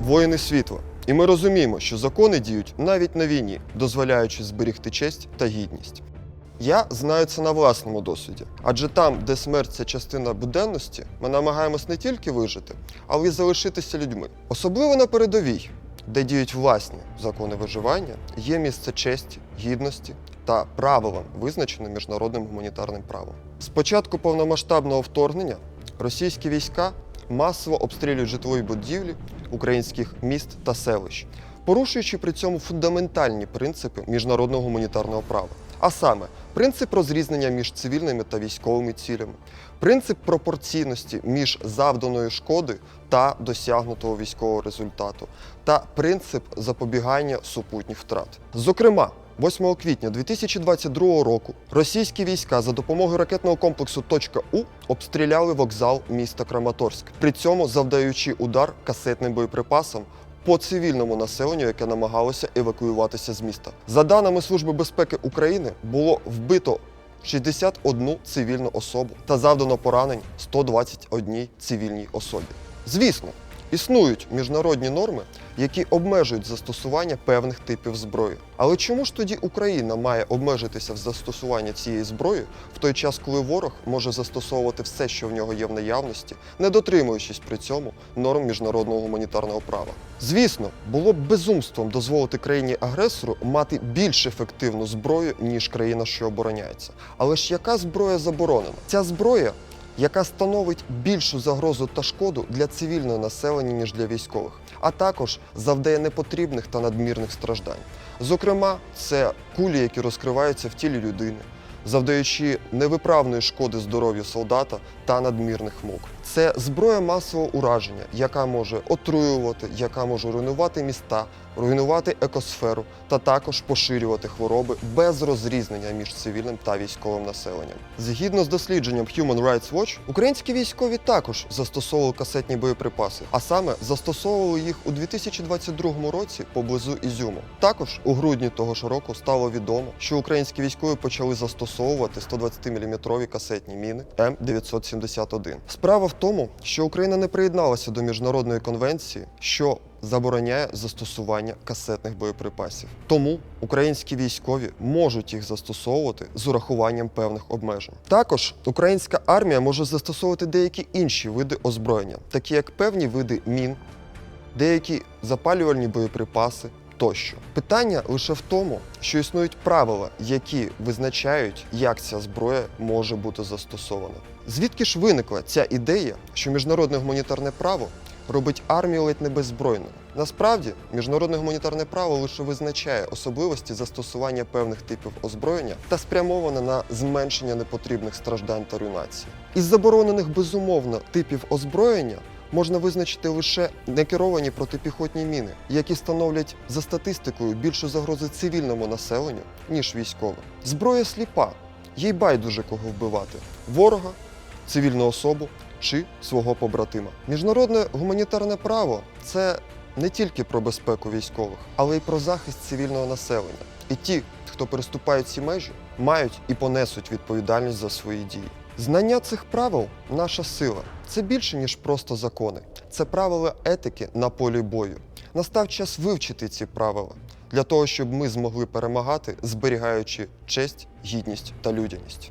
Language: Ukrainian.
воїни світла. І ми розуміємо, що закони діють навіть на війні, дозволяючи зберігти честь та гідність. Я знаю це на власному досвіді, адже там, де смерть це частина буденності, ми намагаємось не тільки вижити, але й залишитися людьми. Особливо на передовій, де діють власні закони виживання, є місце честі, гідності та правилам, визначеним міжнародним гуманітарним правом. З початку повномасштабного вторгнення російські війська масово обстрілюють житлові будівлі українських міст та селищ, порушуючи при цьому фундаментальні принципи міжнародного гуманітарного права. А саме принцип розрізнення між цивільними та військовими цілями, принцип пропорційності між завданою шкоди та досягнутого військового результату, та принцип запобігання супутніх втрат. Зокрема, 8 квітня 2022 року російські війська за допомогою ракетного комплексу «Точка У обстріляли вокзал міста Краматорськ, при цьому завдаючи удар касетним боєприпасом по цивільному населенню, яке намагалося евакуюватися з міста. За даними Служби безпеки України, було вбито 61 цивільну особу та завдано поранень 121 цивільній особі. Звісно, існують міжнародні норми, які обмежують застосування певних типів зброї. Але чому ж тоді Україна має обмежитися в застосуванні цієї зброї в той час, коли ворог може застосовувати все, що в нього є в наявності, не дотримуючись при цьому норм міжнародного гуманітарного права? Звісно, було б безумством дозволити країні-агресору мати більш ефективну зброю, ніж країна, що обороняється. Але ж яка зброя заборонена? Ця зброя яка становить більшу загрозу та шкоду для цивільного населення, ніж для військових, а також завдає непотрібних та надмірних страждань. Зокрема, це кулі, які розкриваються в тілі людини, завдаючи невиправної шкоди здоров'ю солдата та надмірних мук. Це зброя масового ураження, яка може отруювати, яка може руйнувати міста, руйнувати екосферу та також поширювати хвороби без розрізнення між цивільним та військовим населенням. Згідно з дослідженням Human Rights Watch, українські військові також застосовували касетні боєприпаси, а саме застосовували їх у 2022 році поблизу Ізюму. Також у грудні того ж року стало відомо, що українські військові почали застосовувати 120-мм касетні міни М971. Справа в тому, що Україна не приєдналася до міжнародної конвенції, що забороняє застосування касетних боєприпасів. Тому українські військові можуть їх застосовувати з урахуванням певних обмежень. Також українська армія може застосовувати деякі інші види озброєння, такі як певні види мін, деякі запалювальні боєприпаси. Тощо питання лише в тому, що існують правила, які визначають, як ця зброя може бути застосована. Звідки ж виникла ця ідея, що міжнародне гуманітарне право робить армію ледь не беззбройною? Насправді, міжнародне гуманітарне право лише визначає особливості застосування певних типів озброєння та спрямоване на зменшення непотрібних страждань та руйнації. Із заборонених безумовно типів озброєння можна визначити лише некеровані протипіхотні міни, які становлять за статистикою більшу загрозу цивільному населенню, ніж військовим. Зброя сліпа, їй байдуже кого вбивати ворога, цивільну особу чи свого побратима. Міжнародне гуманітарне право це не тільки про безпеку військових, але й про захист цивільного населення. І ті, хто переступають ці межі, мають і понесуть відповідальність за свої дії. Знання цих правил наша сила. Це більше, ніж просто закони. Це правила етики на полі бою. Настав час вивчити ці правила для того, щоб ми змогли перемагати, зберігаючи честь, гідність та людяність.